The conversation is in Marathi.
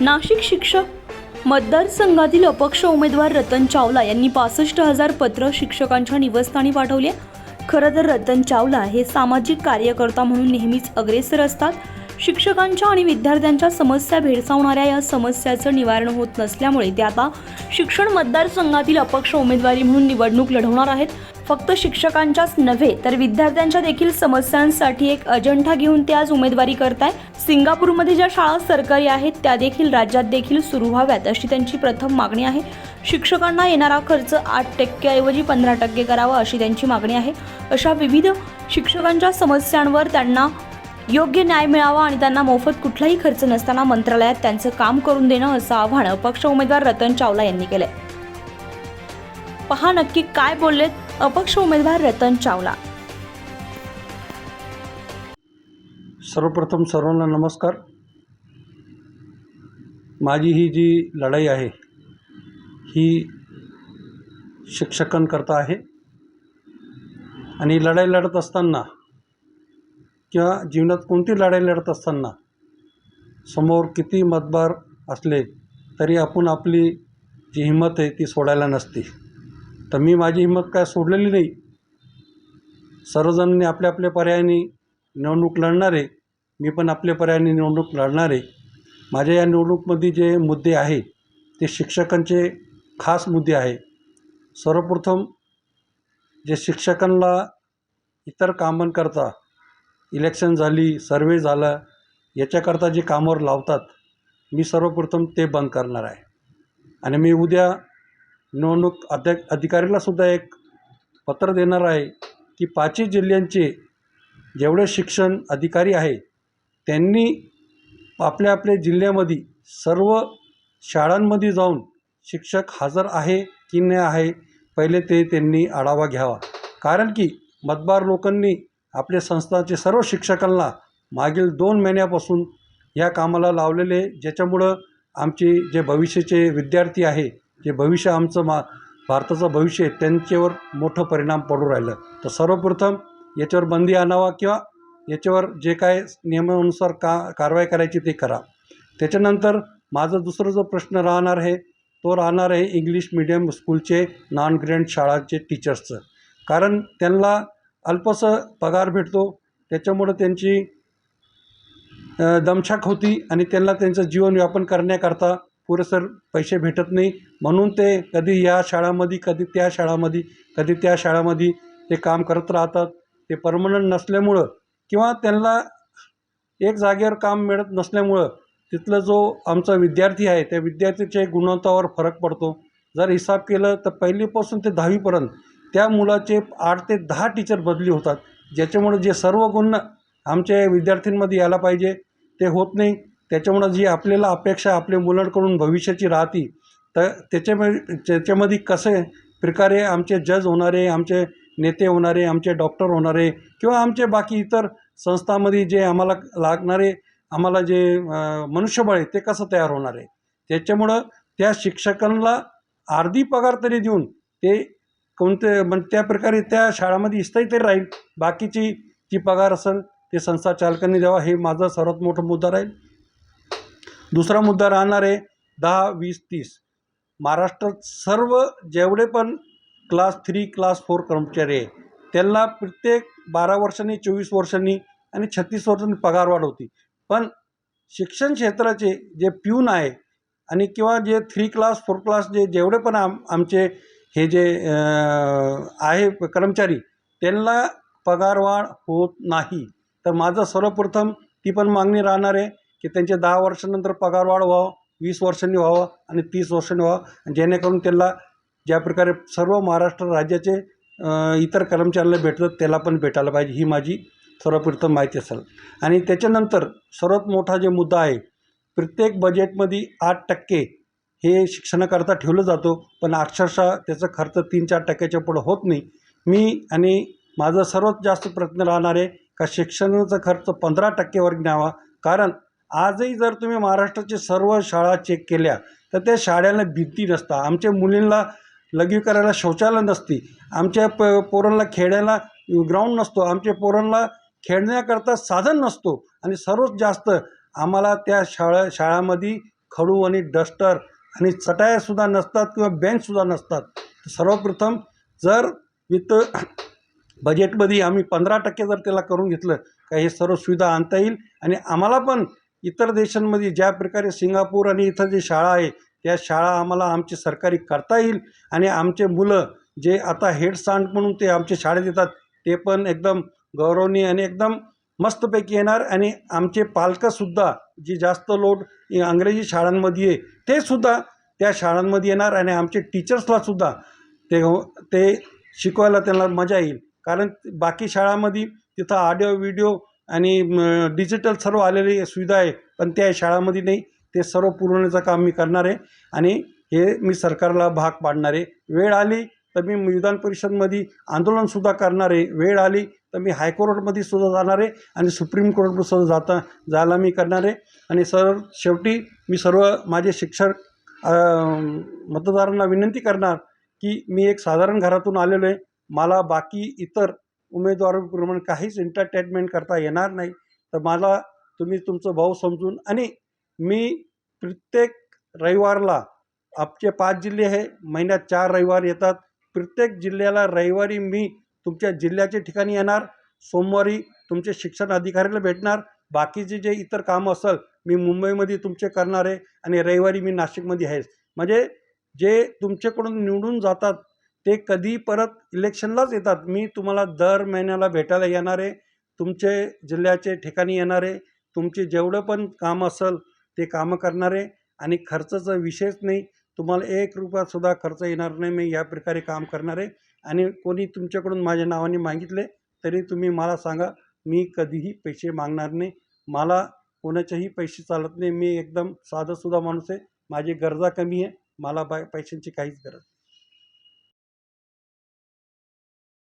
नाशिक शिक्षक मतदारसंघातील अपक्ष उमेदवार रतन चावला यांनी पासष्ट हजार पत्र शिक्षकांच्या निवासस्थानी पाठवले खरं तर रतन चावला हे सामाजिक कार्यकर्ता म्हणून नेहमीच अग्रेसर असतात. शिक्षकांच्या आणि विद्यार्थ्यांच्या समस्या भेडसावणाऱ्या या समस्याचं निवारण होत नसल्यामुळे ते आता शिक्षण मतदारसंघातील अपक्ष उमेदवारी म्हणून निवडणूक लढवणार आहेत. फक्त शिक्षकांच्याच नव्हे तर विद्यार्थ्यांच्या देखील समस्यांसाठी एक अजंठा घेऊन ते आज उमेदवारी करताय सिंगापूरमध्ये ज्या शाळा सरकारी आहेत त्या देखील राज्यात देखील सुरू व्हाव्यात अशी त्यांची प्रथम मागणी आहे. शिक्षकांना येणारा खर्च आठ टक्क्याऐवजी पंधरा टक्के करावा अशी त्यांची मागणी आहे. अशा विविध शिक्षकांच्या समस्यांवर त्यांना योग्य न्याय मिळावा आणि त्यांना मोफत कुठलाही खर्च नसताना मंत्रालयात त्यांचं काम करून देणं असं आव्हान अपक्ष उमेदवार रतन चावला यांनी केलंय. पहा नक्की काय बोललेत अपक्ष उमेदवार रतन चावला. सर्वप्रथम सर्वांना नमस्कार. माझी ही जी लढाई आहे ही शिक्षकांकरता आहे. आणि लढाई लढत असताना किंवा जीवनात कोणती लढाई लढत असताना समोर किती मतबार असले तरी आपण आपली जी हिंमत आहे ती सोडायला नसते. तर मी माझी हिंमत काय सोडलेली नाही. सर्वजणांनी आपल्या आपल्या पर्यायाने निवडणूक लढणारे मी पण आपल्या पर्यायाने निवडणूक लढणारे माझ्या या निवडणूकमध्ये जे मुद्दे आहे ते शिक्षकांचे खास मुद्दे आहे. सर्वप्रथम जे शिक्षकांना इतर कामांकरता इलेक्शन झाली सर्वे झालं याच्याकरता जे कामावर लावतात मी सर्वप्रथम ते बंद करणार आहे. आणि मी उद्या निवडणूक अध्या अधिकारीलासुद्धा एक पत्र देणार आहे की पाचही जिल्ह्यांचे जेवढे शिक्षण अधिकारी आहे त्यांनी आपल्या आपल्या जिल्ह्यामध्ये सर्व शाळांमध्ये जाऊन शिक्षक हजर आहे की नाही आहे पहिले ते त्यांनी आढावा घ्यावा. कारण की मतबार लोकांनी आपल्या संस्थाचे सर्व शिक्षकांना मागील दोन महिन्यापासून या कामाला लावलेले ज्याच्यामुळं आमचे जे भविष्याचे विद्यार्थी आहे जे भविष्य आमचं मा भारताचं भविष्य आहे त्यांच्यावर मोठं परिणाम पडू राहिलं. तर सर्वप्रथम याच्यावर बंदी आणावा किंवा याच्यावर जे काय नियमानुसार का कारवाई करायची ते करा. त्याच्यानंतर माझा दुसरा जो प्रश्न राहणार आहे तो राहणार आहे इंग्लिश मिडियम स्कूलचे नॉन ग्रँड शाळाचे टीचर्सचं कारण त्यांना अल्पसं पगार भेटतो. त्याच्यामुळं त्यांची दमछाक होती आणि त्यांना त्यांचं जीवनयापन करण्याकरता पुरेसर पैसे भेटत नाही. म्हणून ते कधी या शाळामध्ये कधी त्या शाळामध्ये कधी त्या शाळामध्ये ते काम करत राहतात. ते परमनंट नसल्यामुळं किंवा त्यांना एक जागेवर काम मिळत नसल्यामुळं तिथलं जो आमचा विद्यार्थी आहे त्या विद्यार्थीच्या गुणवत्तावर फरक पडतो. जर हिसाब केलं तर पहिलीपासून ते दहावीपर्यंत त्या मुलाचे आठ ते दहा टीचर बदली होतात. ज्याच्यामुळे जे सर्व गुण आमच्या विद्यार्थ्यांमध्ये यायला पाहिजे ते होत नाही. त्याच्यामुळं जी आपल्याला अपेक्षा आपल्या मुलांकडून भविष्याची राहती तर त्याच्यामध्ये त्याच्यामध्ये कसे प्रकारे आमचे जज होणारे आमचे नेते होणारे आमचे डॉक्टर होणारे किंवा आमचे बाकी इतर संस्थामध्ये जे आम्हाला लागणारे आम्हाला जे मनुष्यबळ आहे ते कसं तयार होणार आहे? त्याच्यामुळं त्या शिक्षकांना अर्धी पगार तरी देऊन ते कोणते मग त्या प्रकारे त्या शाळामध्ये इस्ताही तरी राहील. बाकीची जी पगार असेल ते संस्था चालकांनी द्यावा. हे माझा सर्वात मोठा मुद्दा राहील. दुसरा मुद्दा राहणार आहे दहा वीस तीस. महाराष्ट्रात सर्व जेवढे पण क्लास थ्री क्लास फोर कर्मचारी आहे त्यांना प्रत्येक बारा वर्षांनी चोवीस वर्षांनी आणि छत्तीस वर्षांनी पगार वाढ होती पण शिक्षण क्षेत्राचे जे प्यून आहे आणि किंवा जे थ्री क्लास फोर क्लास जे जेवढे पण आम आमचे हे जे आहे कर्मचारी त्यांना पगारवाढ होत नाही. तर माझं सर्वप्रथम ती पण मागणी राहणार आहे की त्यांचे दहा वर्षानंतर पगारवाढ व्हावं वीस वर्षांनी व्हावं आणि तीस वर्षांनी व्हावं. जेणेकरून त्यांना ज्या प्रकारे सर्व महाराष्ट्र राज्याचे इतर कर्मचाऱ्यांना भेटतात त्याला पण भेटायला पाहिजे. ही माझी सर्वप्रथम माहिती असेल. आणि त्याच्यानंतर सर्वात मोठा जे मुद्दा आहे प्रत्येक बजेटमध्ये आठ टक्के हे शिक्षणाकरता ठेवलं जातो पण अक्षरशः त्याचा खर्च तीन चार टक्क्याच्या पुढं होत नाही. मी आणि माझं सर्वात जास्त प्रयत्न राहणार आहे का शिक्षणाचा खर्च पंधरा टक्केवर न्यावा. कारण आजही जर तुम्ही महाराष्ट्राची सर्व शाळा चेक केल्या तर त्या शाळेला भीती नसता. आमच्या मुलींना लघवी करायला शौचालय नसती. आमच्या प पोरांना खेळायला ग्राउंड नसतो. आमच्या पोरांना खेळण्याकरता साधन नसतो. आणि सर्वात जास्त आम्हाला त्या शाळा शाळामध्ये खडू आणि डस्टर आणि चटायासुद्धा नसतात किंवा बेंचसुद्धा नसतात. सर्वप्रथम जर वित्त बजेटमध्ये आम्ही पंधरा टक्के जर त्याला करून घेतलं का हे सर्व सुविधा आणता येईल? आणि आम्हाला पण इतर देशांमध्ये ज्या प्रकारे सिंगापूर आणि इथं जी शाळा आहे त्या शाळा आम्हाला आमची सरकारी करता येईल. आणि आमचे मुलं जे आता हेड म्हणून ते आमच्या शाळेत येतात ते पण एकदम गौरवनीय आणि एकदम मस्तपैकी येणार आणि आमचे पालकंसुद्धा जी जास्त लोड इंग्रजी शाळांमध्ये आहे ते सुद्धा त्या शाळांमध्ये येणार आणि आमचे टीचर्सलासुद्धा ते हो- ते शिकवायला त्यांना मजा येईल. कारण बाकी शाळामध्ये तिथं ऑडिओ व्हिडिओ आणि डिजिटल सर्व आलेली सुविधा आहे पण त्या शाळामध्ये नाही. ते सर्व पुरवण्याचं काम मी करणार आहे आणि हे मी सरकारला भाग पाडणार आहे. वेळ आली तर मी विधान परिषदमध्ये आंदोलनसुद्धा करणार आहे वेळ आली तर मी हायकोर्टमध्ये सुद्धा जाणार आहे आणि सुप्रीम कोर्टमध्ये सुद्धा जाता जायला मी करणार आहे. आणि सर शेवटी मी सर्व माझे शिक्षक मतदारांना विनंती करणार की मी एक साधारण घरातून आलेलो आहे. मला बाकी इतर उमेदवाराप्रमाणे काहीच एंटरटेनमेंट करता येणार नाही. तर मला तुम्ही तुमचं भाऊ समजून आणि मी प्रत्येक रविवारला आपचे पाच जिल्हे आहे महिन्यात चार रविवार येतात. प्रत्येक जिल्ह्याला रविवारी मी तुमच्या जिल्ह्याच्या ठिकाणी येणार सोमवारी तुमचे शिक्षण अधिकाऱ्याला भेटणार बाकीचे जे इतर कामं असेल मी मुंबईमध्ये तुमचे करणार आहे आणि रविवारी मी नाशिकमध्ये आहेच. म्हणजे जे तुमच्याकडून निवडून जातात ते कधी परत इलेक्शनलाच येतात. मी तुम्हाला दर महिन्याला भेटायला येणार आहे तुमचे जिल्ह्याचे ठिकाणी येणार आहे तुमचे जेवढं पण काम असेल ते कामं करणार आहे आणि खर्चाचा विषयच नाही. तुम्हाला एक रुपयासुद्धा खर्च येणार नाही. मी या प्रकारे काम करणार आहे. आणि कोणी तुमच्याकडून माझ्या नावाने मागितले तरी तुम्ही मला सांगा मी कधीही पैसे मागणार नाही. मला कोणाच्याही पैसे चालत नाही. मी एकदम साधंसुद्धा माणूस आहे. माझी गरजा कमी आहे. मला बाय पैशांची काहीच गरज नाही.